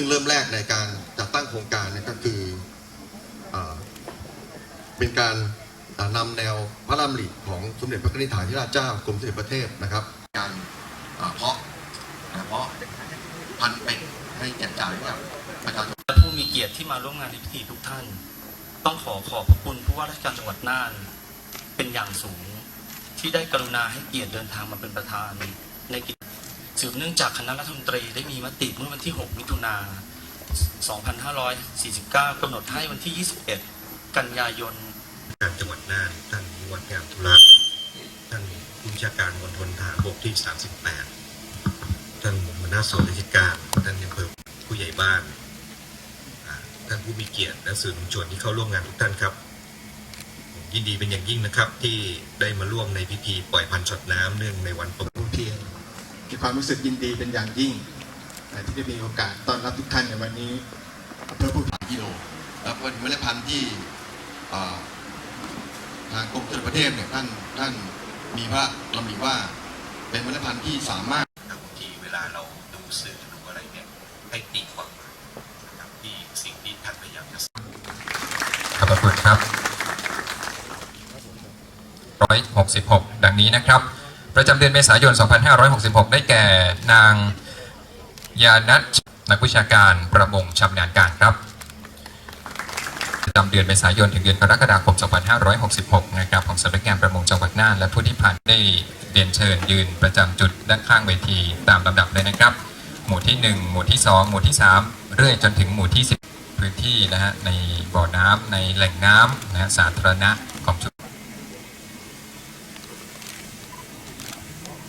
ซึ่งเริ่มแรกในการจัดตั้งโครงการเนี่ยก็คืออเป็นการอ่านำแนวพระราชดำริของสมเด็จพระนิธิฐาธิราชเจ้ากรมสมเด็จพระเทพนะครับ การเพาะเพาะพันธุ์เป็ดให้แจกจ่ายกับประชาชนและผู้มีเกียรติที่มาร่วมงานในพิธีทุกท่าน ต้องขอขอบพระคุณผู้ว่าราชการจังหวัดน่านเป็นอย่างสูงที่ได้กรุณาให้เกียรติเดินทางมาเป็นประธานในกิจ สืบเนื่องจากคณะรัฐมนตรีได้มีมติเมื่อวันที่ 6 มิถุนา2549 กำหนดให้วันที่ 21 กันยายนการจังหวัดน่านท่านนิวัฒน์งามธุระท่านผู้บัญชาการมณฑลทหารบกที่ 38 ท่านหัวหน้าส่วนราชการ ท่านอำเภอผู้ใหญ่บ้าน ท่านผู้มีเกียรติและสื่อมวลชนที่เข้าร่วมงานทุกท่านครับ ยินดีเป็นอย่างยิ่งนะครับที่ได้มาร่วมในพิธีปล่อยพันธุ์ช็อตน้ำเนื่องในวันประภูเพียง มีความรู้สึกยินดีเป็นอย่างยิ่ง ที่ได้มีโอกาสต้อนรับทุกท่านในวันนี้อำเภอภูกิโลแล้วก็เป็นเมล็ดพันธุ์ที่ทางกรมชลประเทศเนี่ยท่านท่านมีพระดำริว่าเป็นเมล็ดพันธุ์ที่สามารถบางทีเวลาเราดูสื่อดูอะไรเนี่ยให้ตีความนะครับที่สิ่งที่ท่านพยายามจะสื่อขอบพระคุณครับ 166 ดังนี้นะครับ ประจำเดือนเมษายน 2566 ได้แก่นางยานัทนักวิชาการประมงชำนาญการครับประจำเดือนเมษายนถึงเดือนกรกฎาคม 2566 นะครับของสำนักงานประมงจังหวัดน่าน และผู้ที่ผ่านได้เรียนเชิญยืนประจำจุดด้านข้างเวทีตามลำดับเลยนะครับ หมู่ที่ 1 หมู่ที่ 2 หมู่ที่ 3 เรื่อยจนถึงหมู่ที่ 10 พื้นที่นะฮะในบ่อน้ำในแหล่งน้ำนะฮะสาธารณะของชุม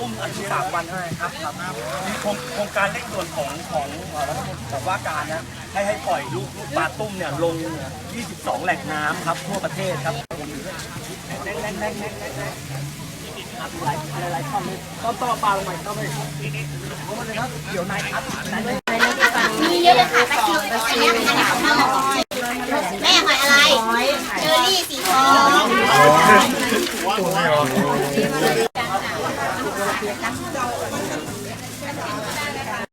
อุ้มอายุสามวันให้ครับครับมีโครงโครงการเร่งด่วนของของเอ่อรัฐมนตรีของว่าการนะให้ให้ปล่อยลูกลูกปลาตุ้มเนี่ยลง 22 แหล่งน้ำครับทั่วประเทศครับแน่งแน่งแน่งแน่งแน่งแน่งครับหลายหลายๆช่องเลยต้องต้องเอาปลาลงไปต้องไปลงมาเลยครับเดี๋ยวนายครับนายเลยมีเยอะเลยค่ะตะคิวตะคิวแเด็กก็